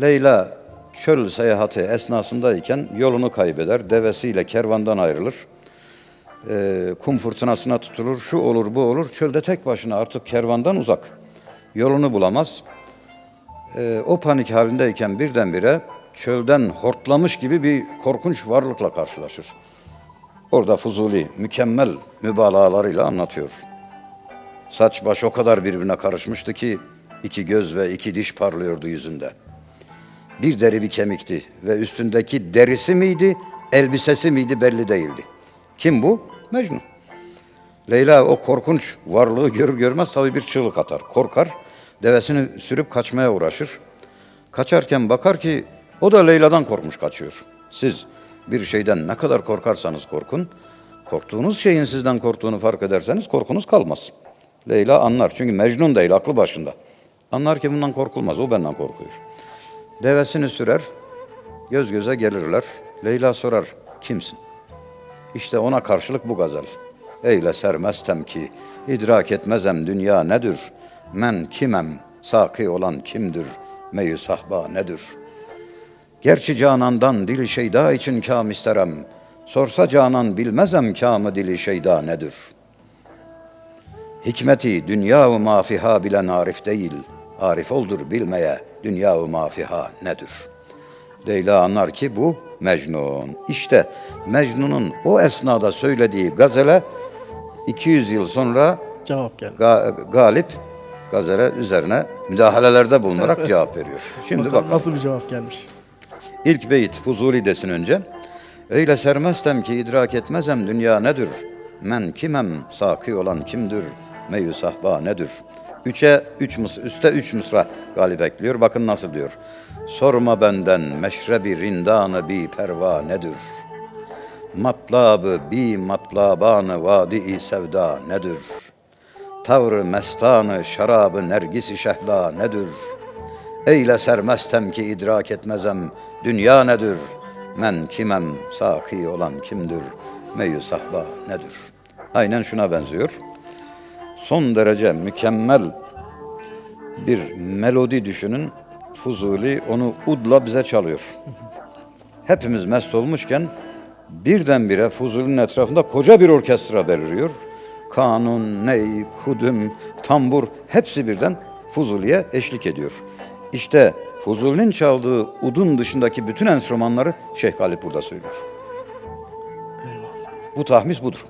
Leyla çöl seyahati esnasındayken yolunu kaybeder, devesiyle kervandan ayrılır. Ee, kum fırtınasına tutulur, şu olur bu olur. Çölde tek başına artık kervandan uzak. Yolunu bulamaz. Ee, o panik halindeyken birdenbire çölden hortlamış gibi bir korkunç varlıkla karşılaşır. Orada Fuzuli mükemmel mübalağalarıyla anlatıyor. Saç baş o kadar birbirine karışmıştı ki iki göz ve iki diş parlıyordu yüzünde. Bir deri bir kemikti ve üstündeki derisi miydi, elbisesi miydi belli değildi. Kim bu? Mecnun. Leyla o korkunç varlığı görür görmez tabii bir çığlık atar. Korkar, devesini sürüp kaçmaya uğraşır. Kaçarken bakar ki o da Leyla'dan korkmuş kaçıyor. Siz bir şeyden ne kadar korkarsanız korkun, korktuğunuz şeyin sizden korktuğunu fark ederseniz korkunuz kalmaz. Leyla anlar çünkü Mecnun değil, aklı başında. Anlar ki bundan korkulmaz, o benden korkuyor. Devesini sürer, göz göze gelirler. Leyla sorar, kimsin? İşte ona karşılık bu gazel. Eyle sermestem ki, idrak etmezem dünya nedir? Men kimem, saki olan kimdir? Meyü sahba nedir? Gerçi canandan dili şeyda için kam isterem. Sorsa canan bilmezem kamı dili şeyda nedir? Hikmeti dünya-u mafiha bilen arif değil. Arif oldur bilmeye dünya-u mafiha nedir? Leyla anlar ki bu Mecnun. İşte Mecnun'un o esnada söylediği gazele 200 yıl sonra Cevap geldi. ga- galip gazele üzerine müdahalelerde bulunarak cevap veriyor. Şimdi Bakalım bakalım. nasıl bir cevap gelmiş. İlk beyit Fuzuli desin önce. Öyle sermestem ki idrak etmezem dünya nedir? Men kimem, saki olan kimdir? Meyü sahba nedir? Üçe üç mısra, üste üç mısra galip ekliyor. Bakın nasıl diyor. Sorma benden meşrebi rindanı bi perva nedir? Matlabı bi matlabanı vadi sevda nedir? Tavrı mestanı şarabı nergisi şehla nedir? Eyle sermestem ki idrak etmezem dünya nedir? Men kimem saki olan kimdir? Meyü sahba nedir? Aynen şuna benziyor. Son derece mükemmel bir melodi düşünün. Fuzuli onu udla bize çalıyor. Hepimiz mest olmuşken birdenbire Fuzuli'nin etrafında koca bir orkestra beliriyor. Kanun, ney, kudüm, tambur hepsi birden Fuzuli'ye eşlik ediyor. İşte Fuzuli'nin çaldığı udun dışındaki bütün enstrümanları Şeyh Galip burada söylüyor. Bu tahmis budur.